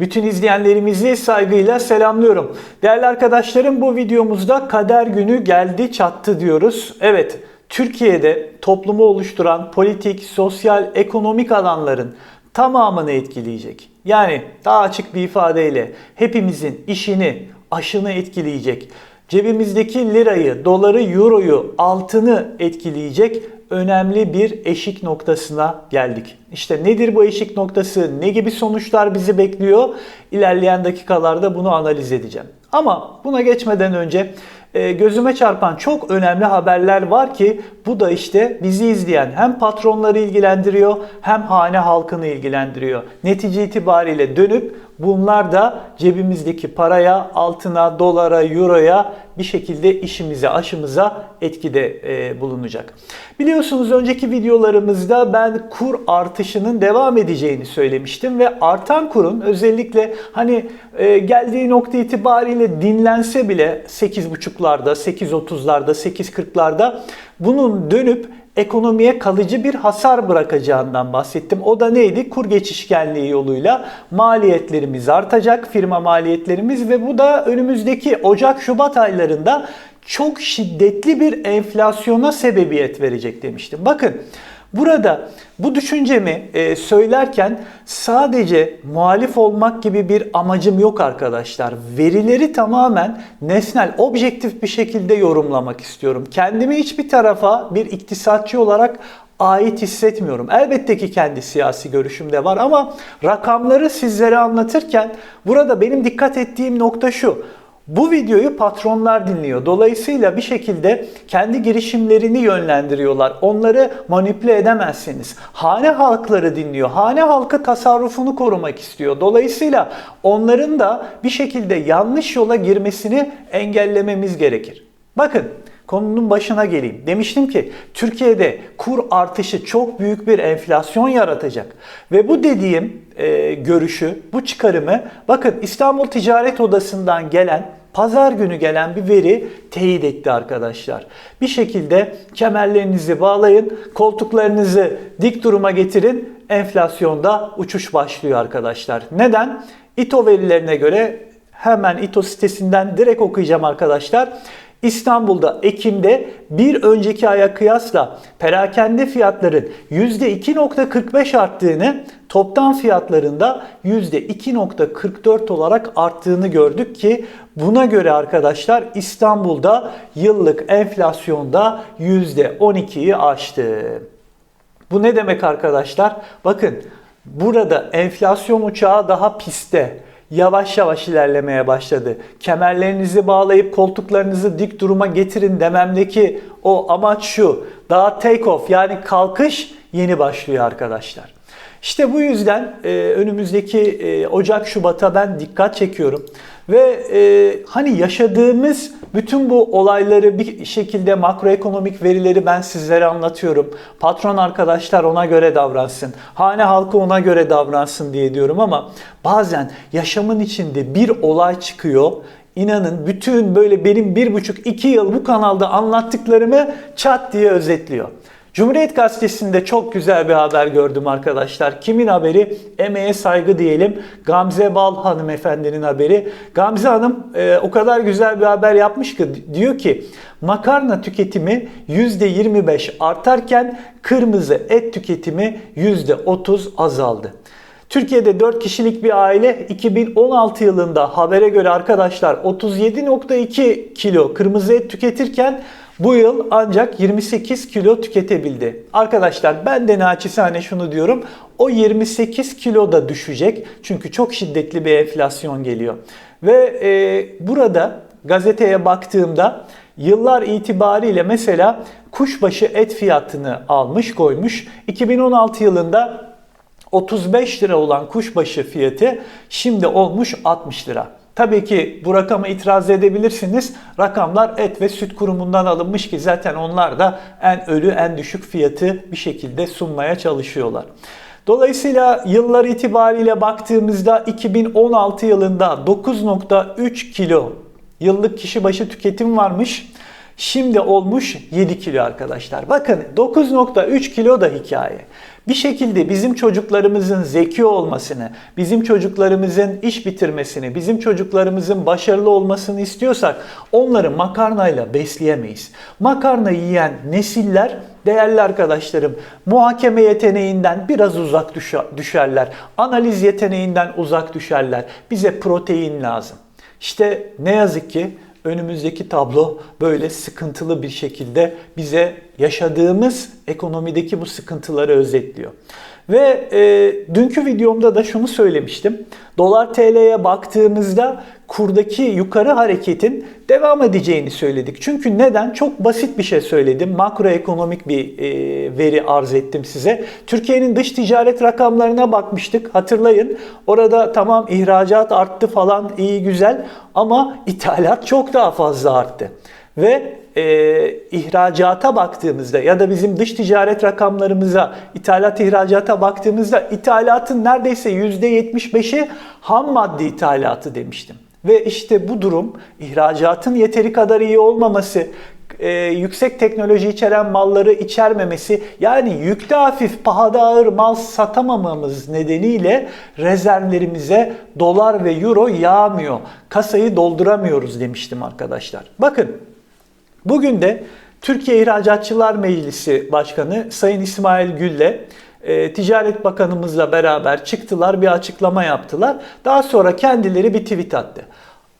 Bütün izleyenlerimizi saygıyla selamlıyorum. Değerli arkadaşlarım bu videomuzda kader günü geldi çattı diyoruz. Evet Türkiye'de toplumu oluşturan politik, sosyal, ekonomik alanların tamamını etkileyecek. Yani daha açık bir ifadeyle hepimizin işini, aşını etkileyecek. Cebimizdeki lirayı, doları, euroyu, altını etkileyecek önemli bir eşik noktasına geldik. İşte nedir bu eşik noktası? Ne gibi sonuçlar bizi bekliyor? İlerleyen dakikalarda bunu analiz edeceğim. Ama buna geçmeden önce e, gözüme çarpan çok önemli haberler var ki bu da işte bizi izleyen hem patronları ilgilendiriyor hem hane halkını ilgilendiriyor. Netice itibariyle dönüp bunlar da cebimizdeki paraya, altına, dolara, euroya bir şekilde işimize, aşımıza etkide e, bulunacak. Biliyorsunuz önceki videolarımızda ben kur artışının devam edeceğini söylemiştim ve artan kurun özellikle hani e, geldiği nokta itibariyle dinlense bile 8.5'larda, 8.30'larda, 8.40'larda bunun dönüp ekonomiye kalıcı bir hasar bırakacağından bahsettim. O da neydi? Kur geçişkenliği yoluyla maliyetlerimiz artacak, firma maliyetlerimiz ve bu da önümüzdeki Ocak-Şubat aylarında çok şiddetli bir enflasyona sebebiyet verecek demiştim. Bakın Burada bu düşüncemi e, söylerken sadece muhalif olmak gibi bir amacım yok arkadaşlar. Verileri tamamen nesnel, objektif bir şekilde yorumlamak istiyorum. Kendimi hiçbir tarafa bir iktisatçı olarak ait hissetmiyorum. Elbette ki kendi siyasi görüşüm de var ama rakamları sizlere anlatırken burada benim dikkat ettiğim nokta şu. Bu videoyu patronlar dinliyor. Dolayısıyla bir şekilde kendi girişimlerini yönlendiriyorlar. Onları manipüle edemezsiniz. Hane halkları dinliyor. Hane halkı tasarrufunu korumak istiyor. Dolayısıyla onların da bir şekilde yanlış yola girmesini engellememiz gerekir. Bakın konunun başına geleyim. Demiştim ki Türkiye'de kur artışı çok büyük bir enflasyon yaratacak. Ve bu dediğim e, görüşü, bu çıkarımı bakın İstanbul Ticaret Odası'ndan gelen pazar günü gelen bir veri teyit etti arkadaşlar. Bir şekilde kemerlerinizi bağlayın, koltuklarınızı dik duruma getirin. Enflasyonda uçuş başlıyor arkadaşlar. Neden? İTO verilerine göre hemen İTO sitesinden direkt okuyacağım arkadaşlar. İstanbul'da Ekim'de bir önceki aya kıyasla perakende fiyatların %2.45 arttığını, toptan fiyatlarında %2.44 olarak arttığını gördük ki buna göre arkadaşlar İstanbul'da yıllık enflasyonda %12'yi aştı. Bu ne demek arkadaşlar? Bakın burada enflasyon uçağı daha piste yavaş yavaş ilerlemeye başladı. Kemerlerinizi bağlayıp koltuklarınızı dik duruma getirin dememdeki o amaç şu. Daha take off yani kalkış yeni başlıyor arkadaşlar. İşte bu yüzden e, önümüzdeki e, Ocak Şubat'a ben dikkat çekiyorum. Ve e, hani yaşadığımız bütün bu olayları bir şekilde makroekonomik verileri ben sizlere anlatıyorum. Patron arkadaşlar ona göre davransın. Hane halkı ona göre davransın diye diyorum ama bazen yaşamın içinde bir olay çıkıyor. İnanın bütün böyle benim bir buçuk iki yıl bu kanalda anlattıklarımı çat diye özetliyor. Cumhuriyet Gazetesi'nde çok güzel bir haber gördüm arkadaşlar. Kimin haberi? Emeğe saygı diyelim. Gamze Bal hanımefendinin haberi. Gamze Hanım e, o kadar güzel bir haber yapmış ki diyor ki makarna tüketimi %25 artarken kırmızı et tüketimi %30 azaldı. Türkiye'de 4 kişilik bir aile 2016 yılında habere göre arkadaşlar 37.2 kilo kırmızı et tüketirken bu yıl ancak 28 kilo tüketebildi. Arkadaşlar ben de naçizane şunu diyorum. O 28 kilo da düşecek. Çünkü çok şiddetli bir enflasyon geliyor. Ve e, burada gazeteye baktığımda yıllar itibariyle mesela kuşbaşı et fiyatını almış koymuş. 2016 yılında 35 lira olan kuşbaşı fiyatı şimdi olmuş 60 lira. Tabii ki bu rakama itiraz edebilirsiniz. Rakamlar et ve süt kurumundan alınmış ki zaten onlar da en ölü en düşük fiyatı bir şekilde sunmaya çalışıyorlar. Dolayısıyla yıllar itibariyle baktığımızda 2016 yılında 9.3 kilo yıllık kişi başı tüketim varmış. Şimdi olmuş 7 kilo arkadaşlar. Bakın 9.3 kilo da hikaye. Bir şekilde bizim çocuklarımızın zeki olmasını, bizim çocuklarımızın iş bitirmesini, bizim çocuklarımızın başarılı olmasını istiyorsak onları makarnayla besleyemeyiz. Makarna yiyen nesiller değerli arkadaşlarım muhakeme yeteneğinden biraz uzak düşerler. Analiz yeteneğinden uzak düşerler. Bize protein lazım. İşte ne yazık ki önümüzdeki tablo böyle sıkıntılı bir şekilde bize yaşadığımız ekonomideki bu sıkıntıları özetliyor. Ve e, dünkü videomda da şunu söylemiştim. Dolar TL'ye baktığımızda kurdaki yukarı hareketin devam edeceğini söyledik. Çünkü neden? Çok basit bir şey söyledim. Makroekonomik bir e, veri arz ettim size. Türkiye'nin dış ticaret rakamlarına bakmıştık. Hatırlayın. Orada tamam ihracat arttı falan iyi güzel ama ithalat çok daha fazla arttı. Ve e, ihracata baktığımızda ya da bizim dış ticaret rakamlarımıza, ithalat ihracata baktığımızda ithalatın neredeyse %75'i ham madde ithalatı demiştim. Ve işte bu durum ihracatın yeteri kadar iyi olmaması, e, yüksek teknoloji içeren malları içermemesi yani yükte hafif pahada ağır mal satamamamız nedeniyle rezervlerimize dolar ve euro yağmıyor. Kasayı dolduramıyoruz demiştim arkadaşlar. Bakın Bugün de Türkiye İhracatçılar Meclisi Başkanı Sayın İsmail Gül'le e, Ticaret Bakanımızla beraber çıktılar, bir açıklama yaptılar. Daha sonra kendileri bir tweet attı.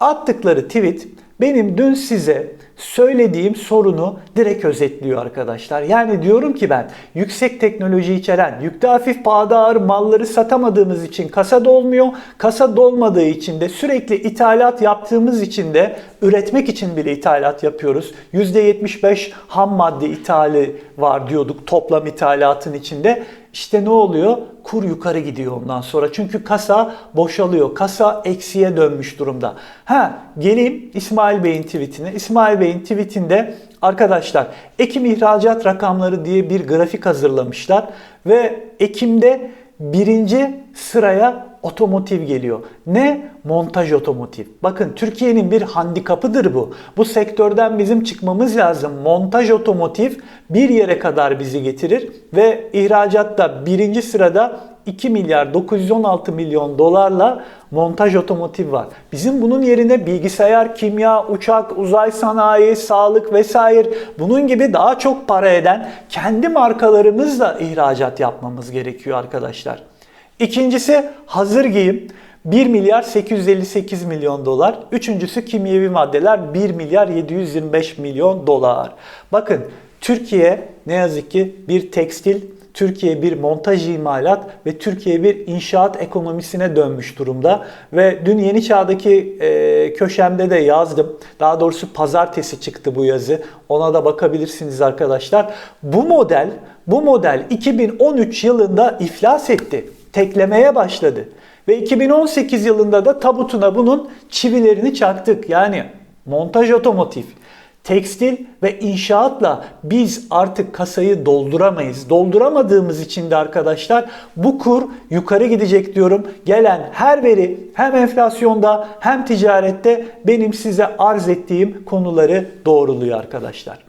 Attıkları tweet benim dün size söylediğim sorunu direkt özetliyor arkadaşlar. Yani diyorum ki ben yüksek teknoloji içeren, yükte hafif pahada ağır malları satamadığımız için kasa dolmuyor. Kasa dolmadığı için de sürekli ithalat yaptığımız için de üretmek için bile ithalat yapıyoruz. %75 ham madde ithali var diyorduk toplam ithalatın içinde. İşte ne oluyor? Kur yukarı gidiyor ondan sonra. Çünkü kasa boşalıyor. Kasa eksiye dönmüş durumda. Ha geleyim İsmail Bey'in tweetine. İsmail Bey'in tweetinde arkadaşlar Ekim ihracat rakamları diye bir grafik hazırlamışlar. Ve Ekim'de birinci sıraya otomotiv geliyor. Ne? Montaj otomotiv. Bakın Türkiye'nin bir handikapıdır bu. Bu sektörden bizim çıkmamız lazım. Montaj otomotiv bir yere kadar bizi getirir ve ihracatta birinci sırada 2 milyar 916 milyon dolarla montaj otomotiv var. Bizim bunun yerine bilgisayar, kimya, uçak, uzay sanayi, sağlık vesaire bunun gibi daha çok para eden kendi markalarımızla ihracat yapmamız gerekiyor arkadaşlar. İkincisi hazır giyim. 1 milyar 858 milyon dolar. Üçüncüsü kimyevi maddeler 1 milyar 725 milyon dolar. Bakın Türkiye ne yazık ki bir tekstil, Türkiye bir montaj imalat ve Türkiye bir inşaat ekonomisine dönmüş durumda. Ve dün Yeni Çağ'daki e, köşemde de yazdım. Daha doğrusu pazartesi çıktı bu yazı. Ona da bakabilirsiniz arkadaşlar. Bu model, bu model 2013 yılında iflas etti teklemeye başladı. Ve 2018 yılında da tabutuna bunun çivilerini çaktık. Yani montaj otomotiv, tekstil ve inşaatla biz artık kasayı dolduramayız. Dolduramadığımız için de arkadaşlar bu kur yukarı gidecek diyorum. Gelen her veri hem enflasyonda hem ticarette benim size arz ettiğim konuları doğruluyor arkadaşlar.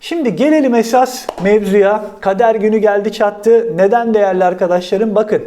Şimdi gelelim esas mevzuya. Kader günü geldi çattı. Neden değerli arkadaşlarım? Bakın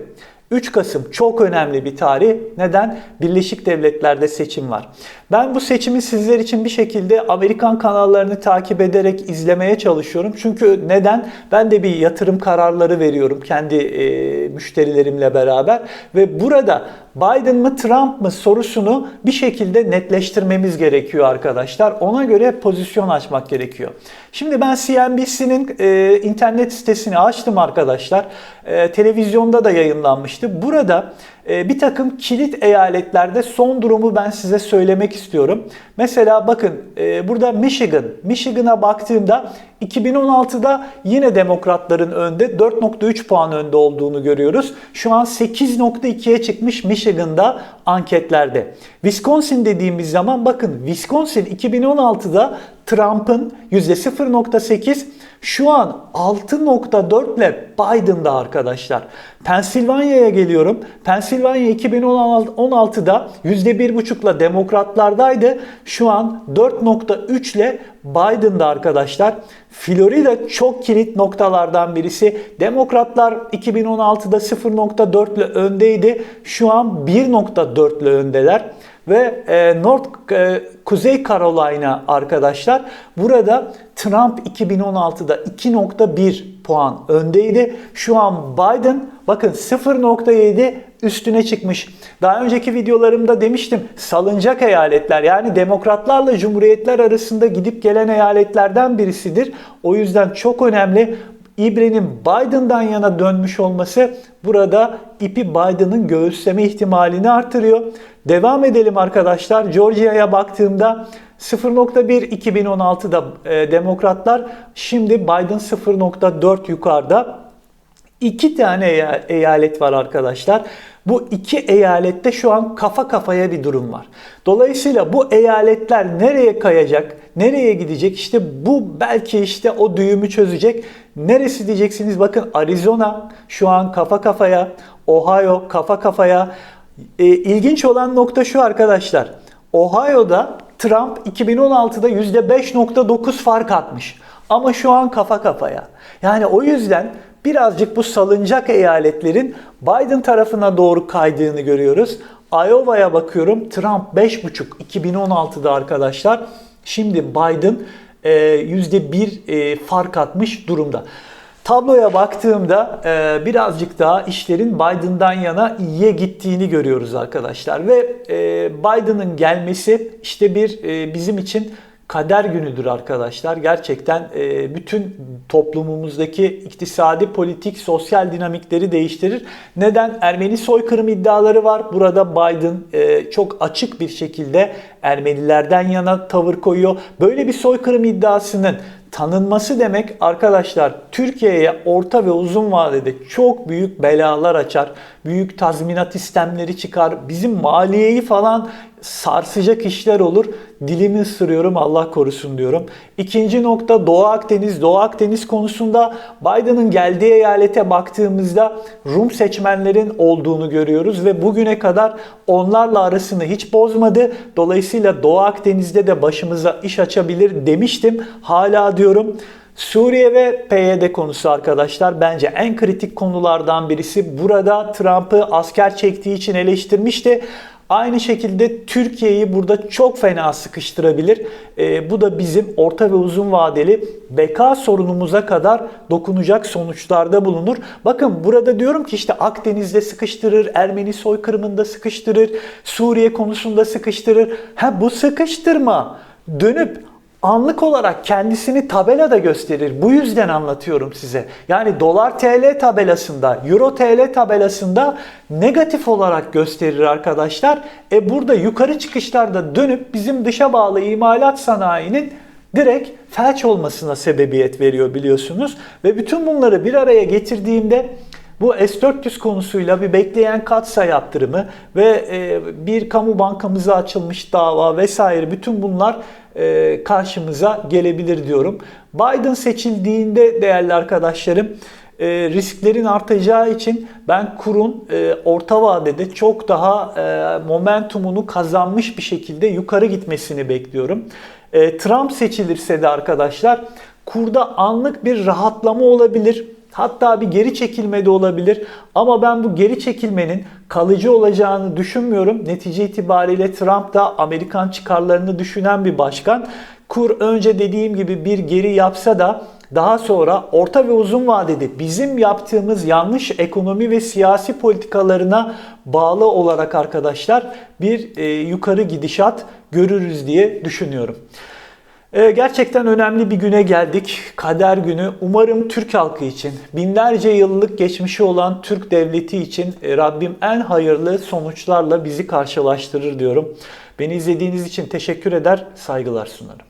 3 Kasım çok önemli bir tarih. Neden? Birleşik Devletler'de seçim var. Ben bu seçimi sizler için bir şekilde Amerikan kanallarını takip ederek izlemeye çalışıyorum. Çünkü neden? Ben de bir yatırım kararları veriyorum kendi e, müşterilerimle beraber ve burada Biden mı Trump mı sorusunu bir şekilde netleştirmemiz gerekiyor arkadaşlar. Ona göre pozisyon açmak gerekiyor. Şimdi ben CNBC'nin e, internet sitesini açtım arkadaşlar. E, televizyonda da yayınlanmıştı. Burada bir takım kilit eyaletlerde son durumu ben size söylemek istiyorum. Mesela bakın e, burada Michigan. Michigan'a baktığımda 2016'da yine demokratların önde 4.3 puan önde olduğunu görüyoruz. Şu an 8.2'ye çıkmış Michigan'da anketlerde. Wisconsin dediğimiz zaman bakın Wisconsin 2016'da Trump'ın %0.8 şu an 6.4 ile Biden'da arkadaşlar. Pensilvanya'ya geliyorum. Pensilvanya 2016'da %1.5 ile demokratlardaydı. Şu an 4.3 ile Biden'da arkadaşlar. Florida çok kilit noktalardan birisi. Demokratlar 2016'da 0.4 ile öndeydi. Şu an 1.4 ile öndeler ve e, North e, Kuzey Carolina arkadaşlar burada Trump 2016'da 2.1 puan öndeydi. Şu an Biden bakın 0.7 üstüne çıkmış. Daha önceki videolarımda demiştim salıncak eyaletler yani demokratlarla cumhuriyetler arasında gidip gelen eyaletlerden birisidir. O yüzden çok önemli. İbre'nin Biden'dan yana dönmüş olması burada ipi Biden'ın göğüsleme ihtimalini artırıyor. Devam edelim arkadaşlar. Georgia'ya baktığımda 0.1 2016'da e, demokratlar şimdi Biden 0.4 yukarıda. İki tane eyalet var arkadaşlar. Bu iki eyalette şu an kafa kafaya bir durum var. Dolayısıyla bu eyaletler nereye kayacak, nereye gidecek? İşte bu belki işte o düğümü çözecek. Neresi diyeceksiniz? Bakın Arizona şu an kafa kafaya, Ohio kafa kafaya. E, ilginç olan nokta şu arkadaşlar. Ohio'da Trump 2016'da %5.9 fark atmış. Ama şu an kafa kafaya. Yani o yüzden birazcık bu salıncak eyaletlerin Biden tarafına doğru kaydığını görüyoruz. Iowa'ya bakıyorum. Trump 5.5 2016'da arkadaşlar. Şimdi Biden %1 e, fark atmış durumda. Tabloya baktığımda e, birazcık daha işlerin Biden'dan yana iyiye gittiğini görüyoruz arkadaşlar. Ve e, Biden'ın gelmesi işte bir bizim için kader günüdür arkadaşlar. Gerçekten e, bütün toplumumuzdaki iktisadi, politik, sosyal dinamikleri değiştirir. Neden? Ermeni soykırım iddiaları var. Burada Biden e, çok açık bir şekilde Ermenilerden yana tavır koyuyor. Böyle bir soykırım iddiasının tanınması demek arkadaşlar Türkiye'ye orta ve uzun vadede çok büyük belalar açar. Büyük tazminat istemleri çıkar. Bizim maliyeyi falan sarsacak işler olur. Dilimi ısırıyorum Allah korusun diyorum. İkinci nokta Doğu Akdeniz. Doğu Akdeniz konusunda Biden'ın geldiği eyalete baktığımızda Rum seçmenlerin olduğunu görüyoruz ve bugüne kadar onlarla arasını hiç bozmadı. Dolayısıyla Doğu Akdeniz'de de başımıza iş açabilir demiştim. Hala diyorum. Suriye ve PYD konusu arkadaşlar bence en kritik konulardan birisi. Burada Trump'ı asker çektiği için eleştirmişti. Aynı şekilde Türkiye'yi burada çok fena sıkıştırabilir. E, bu da bizim orta ve uzun vadeli beka sorunumuza kadar dokunacak sonuçlarda bulunur. Bakın burada diyorum ki işte Akdeniz'de sıkıştırır, Ermeni soykırımında sıkıştırır, Suriye konusunda sıkıştırır. Ha bu sıkıştırma dönüp anlık olarak kendisini tabelada gösterir. Bu yüzden anlatıyorum size. Yani dolar TL tabelasında, euro TL tabelasında negatif olarak gösterir arkadaşlar. E burada yukarı çıkışlarda dönüp bizim dışa bağlı imalat sanayinin direkt felç olmasına sebebiyet veriyor biliyorsunuz. Ve bütün bunları bir araya getirdiğimde bu S-400 konusuyla bir bekleyen katsa yaptırımı ve e, bir kamu bankamıza açılmış dava vesaire bütün bunlar e, karşımıza gelebilir diyorum. Biden seçildiğinde değerli arkadaşlarım e, risklerin artacağı için ben kurun orta vadede çok daha momentumunu kazanmış bir şekilde yukarı gitmesini bekliyorum. Trump seçilirse de arkadaşlar kurda anlık bir rahatlama olabilir. Hatta bir geri çekilme de olabilir. Ama ben bu geri çekilmenin kalıcı olacağını düşünmüyorum. Netice itibariyle Trump da Amerikan çıkarlarını düşünen bir başkan. Kur önce dediğim gibi bir geri yapsa da daha sonra orta ve uzun vadede bizim yaptığımız yanlış ekonomi ve siyasi politikalarına bağlı olarak arkadaşlar bir e, yukarı gidişat görürüz diye düşünüyorum. Ee, gerçekten önemli bir güne geldik. Kader günü. Umarım Türk halkı için, binlerce yıllık geçmişi olan Türk devleti için e, Rabbim en hayırlı sonuçlarla bizi karşılaştırır diyorum. Beni izlediğiniz için teşekkür eder, saygılar sunarım.